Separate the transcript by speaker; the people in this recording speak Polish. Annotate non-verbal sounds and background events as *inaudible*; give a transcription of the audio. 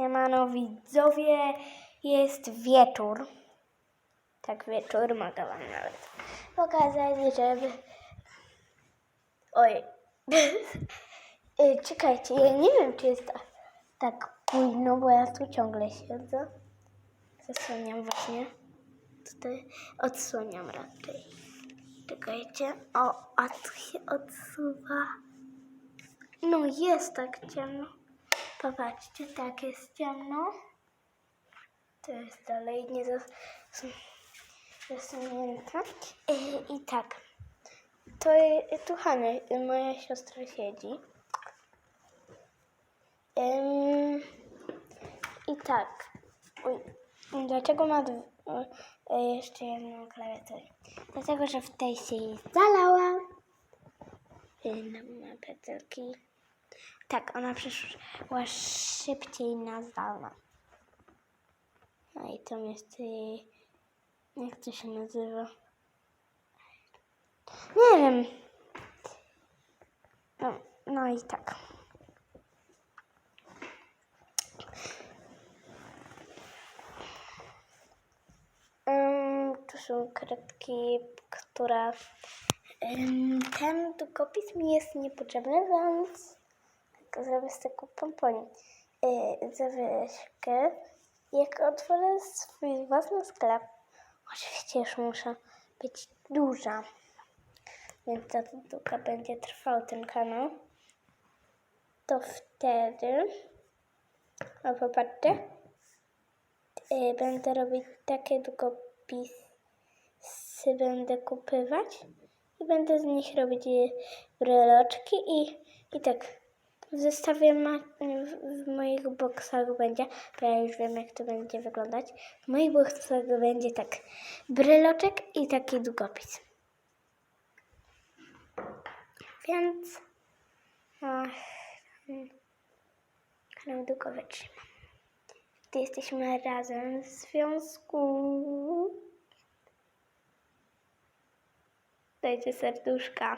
Speaker 1: Siemano widzowie, jest wieczór. Tak, wieczór, mogę wam nawet pokazać, żeby... Oj. *laughs* Y, Czekajcie, ja nie wiem, czy jest ta- tak późno, bo ja tu ciągle siedzę. Zasłaniam właśnie. Tutaj odsłaniam raczej. Czekajcie. O, a tu się odsuwa. No jest tak ciemno. Popatrzcie, tak jest ciemno. To jest dalej nie zas- zasunięte. I, I tak. To tu Hania, moja siostra siedzi. I tak. Oj, dlaczego ma e, jeszcze jedną klawiaturę? Dlatego, że w tej się jej zalała. Ym, Ma pędzelki. Tak, ona przeszła szybciej na zdalną. No i tam jest jej... Jak to się nazywa? Nie wiem. No, no i tak. Ym, tu są kredki, które... Ym, ten długopis mi jest niepotrzebny, więc zrobię z tego pomponie. Yy, zawieszkę. Jak otworzę swój własny sklep, oczywiście już muszę być duża, więc za to długo będzie trwał ten kanał, to wtedy, o popatrzcie, yy, będę robić takie długopisy, będę kupywać i będę z nich robić breloczki i, i tak w zestawie ma, w, w moich boksach będzie, bo ja już wiem jak to będzie wyglądać. W moich boksach będzie tak bryloczek i taki długopis. Więc ach, mm, kanał długo wytrzyma. Gdy jesteśmy razem w związku. Dajcie serduszka.